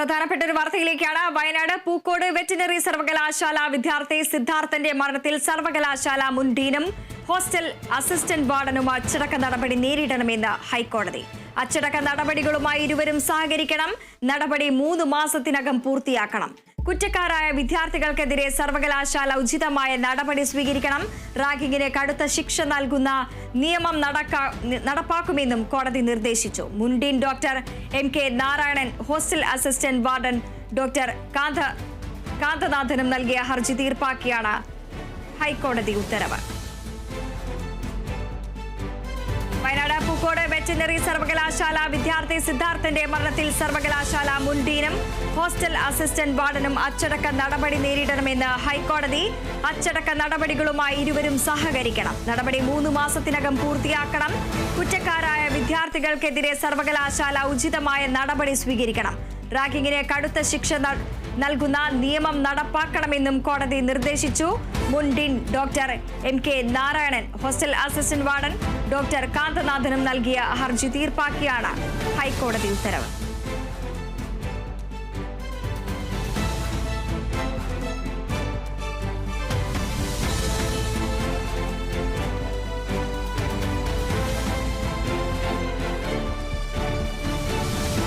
പ്രധാനപ്പെട്ട ഒരു വാർത്തയിലേക്കാണ് വയനാട് പൂക്കോട് വെറ്റിനറി സർവകലാശാല വിദ്യാർത്ഥി സിദ്ധാർത്ഥന്റെ മരണത്തിൽ സർവകലാശാല മുൻ ഡീനും ഹോസ്റ്റൽ അസിസ്റ്റന്റ് വാർഡനും അച്ചടക്ക നടപടി നേരിടണമെന്ന് ഹൈക്കോടതി. അച്ചടക്ക നടപടികളുമായി ഇരുവരും സഹകരിക്കണം. നടപടി മൂന്ന് മാസത്തിനകം പൂർത്തിയാക്കണം. കുറ്റക്കാരായ വിദ്യാർത്ഥികൾക്കെതിരെ സർവകലാശാല ഉചിതമായ നടപടി സ്വീകരിക്കണം. റാഗിങ്ങിന് കടുത്ത ശിക്ഷ നൽകുന്ന നിയമം നടപ്പാക്കുമെന്നും കോടതി നിർദ്ദേശിച്ചു. മുൻഡീൻ doctor M K Narayanan hostel assistant warden doctor Kantha കാന്തനാഥനും നൽകിയ ഹർജി തീർപ്പാക്കിയാണ് ഹൈക്കോടതി ഉത്തരവ്. പൂക്കോട് വെറ്റിനറി സർവകലാശാല വിദ്യാർത്ഥി സിദ്ധാർത്ഥന്റെ മരണത്തിൽ സർവകലാശാല മുൻ ഡീനും ഹോസ്റ്റൽ അസിസ്റ്റന്റ് വാർഡനും അച്ചടക്ക നടപടി നേരിടണമെന്ന് ഹൈക്കോടതി. അച്ചടക്ക നടപടികളുമായി ഇരുവരും സഹകരിക്കണം. നടപടി മൂന്ന് മാസത്തിനകം പൂർത്തിയാക്കണം. കുറ്റക്കാരായ വിദ്യാർത്ഥികൾക്കെതിരെ സർവകലാശാല ഉചിതമായ നടപടി സ്വീകരിക്കണം. റാഗിങ്ങിന് കടുത്ത ശിക്ഷ നൽകുന്ന നിയമം നടപ്പാക്കണമെന്നും കോടതി നിർദ്ദേശിച്ചു. മുൻ dean doctor M K Narayanan hostel assistant warden doctor കാന്തനാഥനും നൽകിയ ഹർജി തീർപ്പാക്കിയാണ് ഹൈക്കോടതി ഉത്തരവ്.